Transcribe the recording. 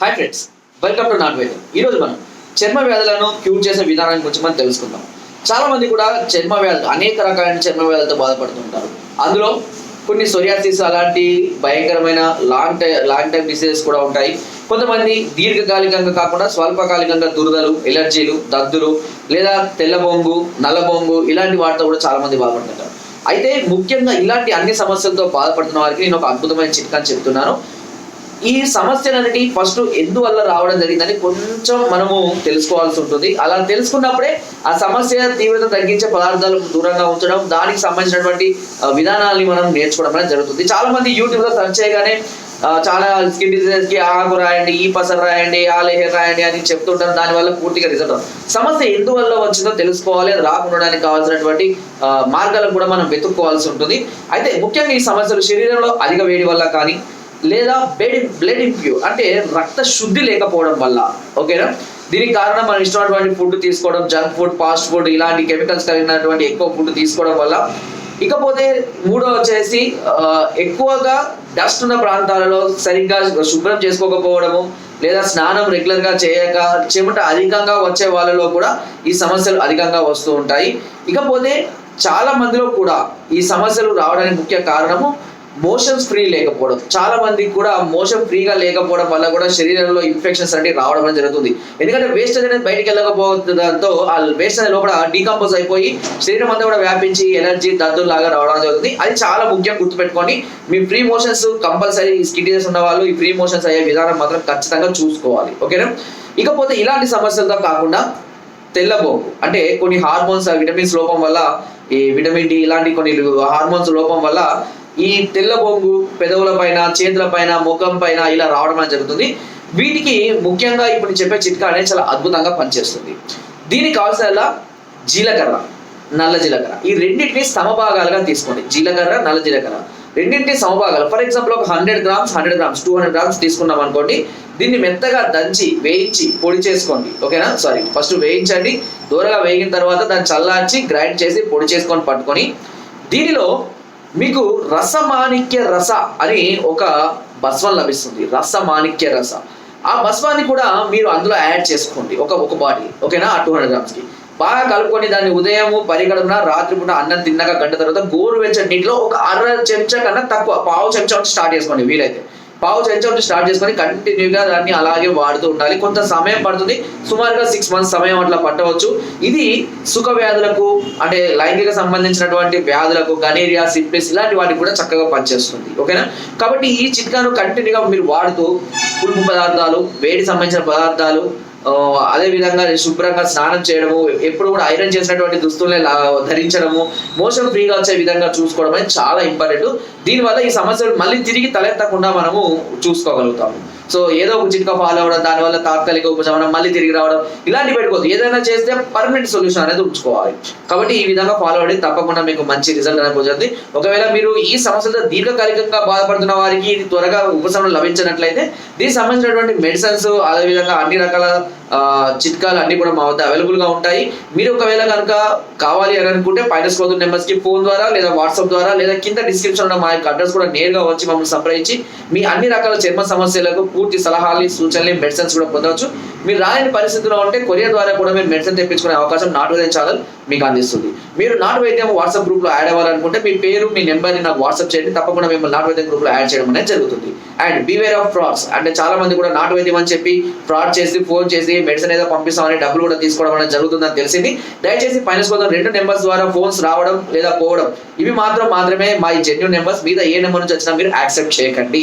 Hi friends welcome to నాట్ వైద్యం ఈరోజు మనం చర్మ వ్యాధులను క్యూర్ చేసే విధానం గురించి మనం తెలుసుకుందాం. చాలా మంది కూడా చర్మ వ్యాధులు అనేక రకాలైన చర్మ వ్యాధులతో బాధపడుతుంటారు అందులో కొన్ని సొరియాసిస్ అలాంటి భయంకరమైన లాంగ్ టై లాంగ్ టైం డిసీజెస్ కూడా ఉంటాయి. కొంతమంది దీర్ఘకాలికంగా కాకుండా స్వల్పకాలికంగా దురదలు ఎలర్జీలు దద్దులు లేదా తెల్లబొంగు నల్లబొంగు ఇలాంటి వాటితో కూడా చాలా మంది బాధపడుతుంటారు. అయితే ముఖ్యంగా ఇలాంటి అన్ని సమస్యలతో బాధపడుతున్న వారికి నేను ఒక అద్భుతమైన చిట్కాని చెప్తున్నాను. ఈ సమస్యలన్నిటి ఫస్ట్ ఎందువల్ల రావడం జరిగిందని కొంచెం మనము తెలుసుకోవాల్సి ఉంటుంది. అలా తెలుసుకున్నప్పుడే ఆ సమస్య తీవ్రత తగ్గించే పదార్థాలు దూరంగా ఉంచడం దానికి సంబంధించినటువంటి ఆ, విధానాల్ని మనం నేర్చుకోవడం అనేది జరుగుతుంది. చాలా మంది యూట్యూబ్లో సెర్చ్ చేయగానే చాలా స్కిన్ డిజీజెస్కి ఆకు రాయండి ఈ పసరు రాయండి ఆ లేహర్ రాయండి అని చెప్తుంటారు. దానివల్ల పూర్తిగా రిజల్ట్ సమస్య ఎందువల్ల వచ్చిందో తెలుసుకోవాలి. అది కావాల్సినటువంటి మార్గాలను కూడా మనం వెతుక్కోవాల్సి ఉంటుంది. అయితే ముఖ్యంగా ఈ సమస్యలు శరీరంలో అధిక వేడి వల్ల కానీ లేదా బ్లడ్ బ్లడ్ ఇంప్యూ అంటే రక్త శుద్ధి లేకపోవడం వల్ల. ఓకేనా? దీనికి కారణం మనం ఇష్టమైనటువంటి ఫుడ్ తీసుకోవడం జంక్ ఫుడ్ ఫాస్ట్ ఫుడ్ ఇలాంటి కెమికల్స్ కలిగినటువంటి ఎక్కువ ఫుడ్ తీసుకోవడం వల్ల. ఇకపోతే మూడో వచ్చేసి ఎక్కువగా డస్ట్ ఉన్న ప్రాంతాలలో సరిగ్గా శుభ్రం చేసుకోకపోవడము లేదా స్నానం రెగ్యులర్గా చేయక చెమట అధికంగా వచ్చే వాళ్ళలో కూడా ఈ సమస్యలు అధికంగా వస్తూ ఉంటాయి. ఇకపోతే చాలా మందిలో కూడా ఈ సమస్యలు రావడానికి ముఖ్య కారణము మోషన్స్ ఫ్రీ లేకపోవడం. చాలా మందికి కూడా మోషన్ ఫ్రీగా లేకపోవడం వల్ల కూడా శరీరంలో ఇన్ఫెక్షన్స్ అనేవి రావడం అనేది జరుగుతుంది. ఎందుకంటే వేస్టేజ్ అనేది బయటికి వెళ్ళకపోవడంతో ఆ వేస్ట్ అనేది లోపల డీకంపోజ్ అయిపోయి శరీరం అంతా కూడా వ్యాపించి ఎనర్జీ దద్దులు లాగా రావడం జరుగుతుంది. అది చాలా ముఖ్యం గుర్తుపెట్టుకోండి. మీ free motions compulsory skin disease ఉన్న వాళ్ళు ఈ ఫ్రీ మోషన్స్ అయ్యే విధానం మాత్రం ఖచ్చితంగా చూసుకోవాలి. ఓకేనా? ఇకపోతే ఇలాంటి సమస్యలతో కాకుండా తెల్లబోకు అంటే కొన్ని హార్మోన్స్ విటమిన్స్ లోపం వల్ల ఈ విటమిన్ డి ఇలాంటి కొన్ని హార్మోన్స్ లోపం వల్ల ఈ తెల్లబొంగు పెదవుల పైన చేతుల పైన ముఖం పైన ఇలా రావడం అనేది జరుగుతుంది. వీటికి ముఖ్యంగా ఇప్పుడు నేను చెప్పే చిట్కా అనేది చాలా అద్భుతంగా పనిచేస్తుంది. దీనికి కావాల్సిన జీలకర్ర నల్ల జీలకర్ర. ఈ రెండింటిని సమభాగాలుగా తీసుకోండి. జీలకర్ర నల్ల జీలకర్ర. రెండింటిని సమభాగాలు. ఫర్ ఎగ్జాంపుల్ ఒక hundred grams hundred grams two hundred grams తీసుకున్నాం అనుకోండి దీన్ని మెత్తగా దంచి వేయించి పొడి చేసుకోండి. ఓకేనా? సారీ ఫస్ట్ వేయించండి. దూరగా వేగిన తర్వాత దాన్ని చల్లార్చి గ్రైండ్ చేసి పొడి చేసుకొని పట్టుకొని దీనిలో మీకు రసమాణిక్య రస అని ఒక భస్వం లభిస్తుంది. రసమాణిక్య రస. ఆ భస్వాన్ని కూడా మీరు అందులో యాడ్ చేసుకోండి. ఒక ఒక బాటిల్ ఓకేనా టూ హండ్రెడ్ గ్రామ్స్కి బాగా కలుపుకొని దాన్ని ఉదయము పరిగడున రాత్రిపూట అన్నం తిన్నాక గంట తర్వాత గోరువెచ్చని నీటిలో ఒక అర చెంచా కన్నా తక్కువ పావు చెంచా స్టార్ట్ చేసుకోండి వీలైతే. పావు చెంచా స్టార్ట్ చేసుకొని కంటిన్యూగా దాన్ని అలాగే వాడుతూ ఉండాలి. కొంత సమయం పడుతుంది. సుమారుగా సిక్స్ మంత్స్ సమయం అట్లా పట్టవచ్చు. ఇది సుఖ వ్యాధులకు అంటే లైంగిక సంబంధించినటువంటి వ్యాధులకు గనేరియా సిప్లిస్ ఇలాంటి వాటికి కూడా చక్కగా పనిచేస్తుంది. ఓకేనా? కాబట్టి ఈ చిట్కాను కంటిన్యూగా మీరు వాడుతూ పులుపు పదార్థాలు వేడి సంబంధించిన పదార్థాలు అదే విధంగా శుభ్రంగా స్నానం చేయడము ఎప్పుడు కూడా ఐరన్ చేసినటువంటి దుస్తుల్ని లా- ధరించడము మోషన్ ఫ్రీగా వచ్చే విధంగా చూసుకోవడం అనేది చాలా ఇంపార్టెంట్. దీనివల్ల ఈ సమస్యలు మళ్ళీ తిరిగి తలెత్తకుండా మనము చూసుకోగలుగుతాము. సో ఏదో ఒక చిట్కా ఫాలో అవ్వడం దానివల్ల తాత్కాలిక ఉపశమనం మళ్ళీ తిరిగి రావడం ఇలాంటి పెట్టుకోవద్దు ఏదైనా చేస్తే పర్మనెంట్ సొల్యూషన్ అనేది ఉంచుకోవాలి. కాబట్టి ఈ విధంగా ఫాలో అవ్వడం. తప్పకుండా మీకు మంచి రిజల్ట్ అనేది పొందుతుంది. ఒకవేళ మీరు ఈ సమస్యలతో దీర్ఘకాలికంగా బాధపడుతున్న వారికి ఇది త్వరగా ఉపశమనం లభించినట్లయితే దీనికి సంబంధించినటువంటి మెడిసిన్స్ అదేవిధంగా అన్ని రకాల చిట్కాలు అన్ని కూడా మా వద్ద అవైలబుల్గా ఉంటాయి. మీరు ఒకవేళ కనుక కావాలి అని అనుకుంటే పైన స్కోర్ నెంబర్స్కి ఫోన్ ద్వారా లేదా వాట్సాప్ ద్వారా లేదా కింద డిస్క్రిప్షన్ ఉన్న మా యొక్క అడ్రస్ కూడా నేరుగా వచ్చి మమ్మల్ని సంప్రదించి మీ అన్ని రకాల చర్మ సమస్యలకు పూర్తి సలహాలు సూచనలు మెడిసిన్స్ కూడా పొందవచ్చు. మీరు రాయని పరిస్థితిలో ఉంటే కొరియర్ ద్వారా కూడా మీరు మెడిసిన్ తెప్పించుకునే అవకాశం నాటు వైద్యం ఛానల్ మీకు అందిస్తుంది. మీరు నాటు వైద్యం వాట్సాప్ గ్రూప్లో యాడ్ అవ్వాలనుకుంటే మీ పేరు మీ నెంబర్ని నాకు వాట్సాప్ చేయండి. తప్పకుండా మిమ్మల్ని నాటు వైద్యం గ్రూప్లో యాడ్ చేయడం అనేది జరుగుతుంది. అండ్ బీవేర్ ఆఫ్ ఫ్రాడ్స్ అంటే చాలా మంది కూడా నాటు వైద్యం అని చెప్పి ఫ్రాడ్ చేసి ఫోన్ చేసి మెడిసిన్ ఏదో పంపిస్తామని డబ్బులు కూడా తీసుకోవడం అనేది జరుగుతుందని తెలిసింది. దయచేసి పైన కోసం రెండు నెంబర్స్ ద్వారా ఫోన్స్ రావడం లేదా పోవడం ఇవి మాత్రం మాత్రమే మా ఈ జెన్యున్ నెంబర్స్ మీద ఏ నెంబర్ నుంచి వచ్చినా మీరు యాక్సెప్ట్ చేయకండి.